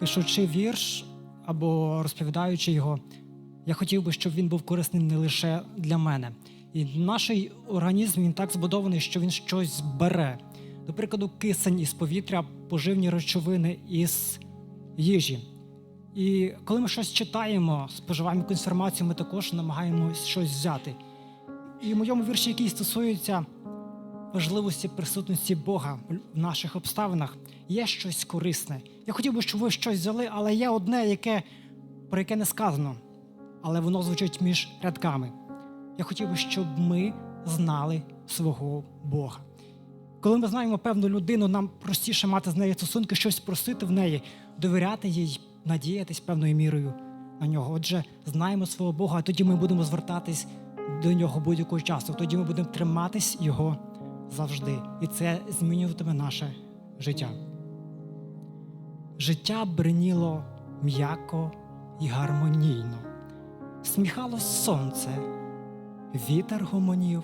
пишучи вірш або розповідаючи його, я хотів би, щоб він був корисним не лише для мене. І наш організм він так збудований, що він щось бере. До прикладу, кисень із повітря, поживні речовини із їжі. І коли ми щось читаємо, споживаємо інформацію, ми також намагаємось щось взяти. І в моєму вірші, який стосується важливості присутності Бога в наших обставинах, є щось корисне. Я хотів би, щоб ви щось взяли, але є одне, яке, про яке не сказано, але воно звучить між рядками. Я хотів би, щоб ми знали свого Бога. Коли ми знаємо певну людину, нам простіше мати з нею стосунки, щось просити в неї, довіряти їй, надіятись певною мірою на нього. Отже, знаємо свого Бога, а тоді ми будемо звертатись до нього будь-якого часу. Тоді ми будемо триматись його завжди. І це змінюватиме наше життя. Життя бриніло м'яко і гармонійно. Сміхалось сонце, вітер гомонів,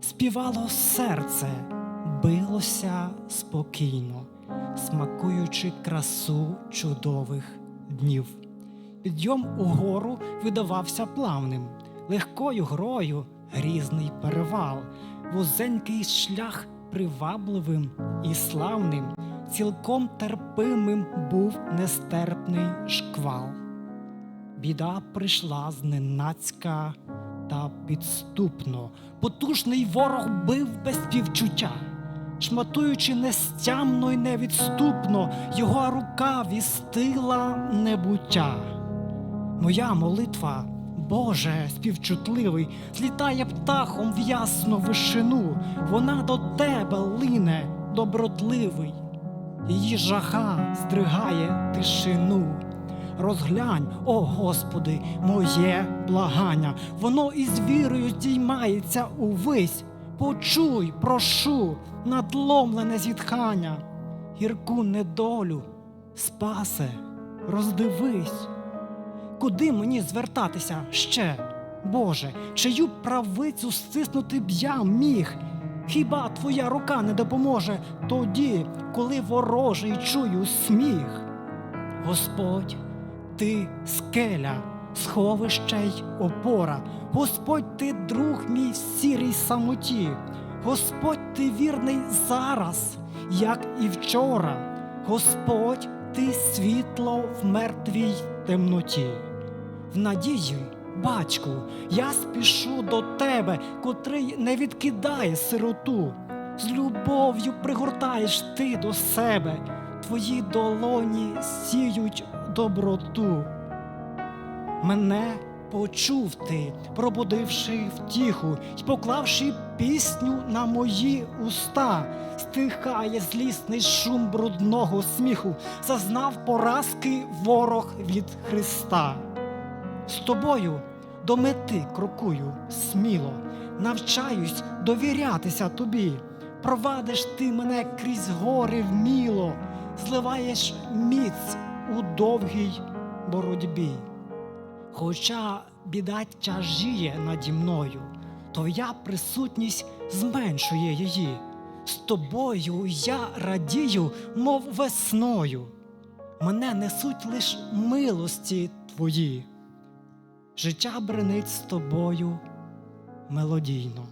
співало серце, билося спокійно, смакуючи красу чудових днів. Підйом угору видавався плавним, легкою грою грізний перевал, вузенький шлях привабливим і славним, цілком терпимим був нестерпний шквал. Біда прийшла зненацька та підступно. Потужний ворог бив без співчуття, шматуючи нестямно й невідступно, його рука вістила небуття. Моя молитва, Боже, співчутливий, злітає птахом в ясну вишину, вона до тебе лине, добротливий, її жага здригає тишину. Розглянь, о Господи, моє благання, воно із вірою здіймається увись. Почуй, прошу, надломлене зітхання, гірку недолю, спасе, роздивись. Куди мені звертатися ще, Боже, чию правицю стиснути б я міг? Хіба твоя рука не допоможе тоді, коли ворожий чую сміх? Господь, ти скеля, сховище й опора, Господь, ти друг мій в сірій самоті, Господь, ти вірний зараз, як і вчора, Господь, ти світло в мертвій темноті. В надії, батьку, я спішу до тебе, котрий не відкидає сироту. З любов'ю пригортаєш ти до себе, твої долоні сіють доброту. Мене почув ти, пробудивши втіху й поклавши пісню на мої уста, стихає злісний шум брудного сміху, зазнав поразки ворог від Христа. З тобою до мети крокую сміло, навчаюсь довірятися тобі. Провадиш ти мене крізь гори вміло, зливаєш міць у довгій боротьбі. Хоча біда тяжіє наді мною, твоя присутність зменшує її. З тобою я радію, мов весною. Мене несуть лиш милості твої. Життя бренить з тобою мелодійно,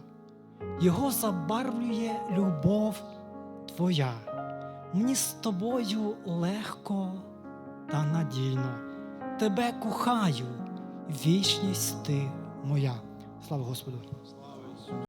його забарвлює любов твоя. Мені з тобою легко та надійно. Тебе кохаю, вічність ти моя. Слава Господу!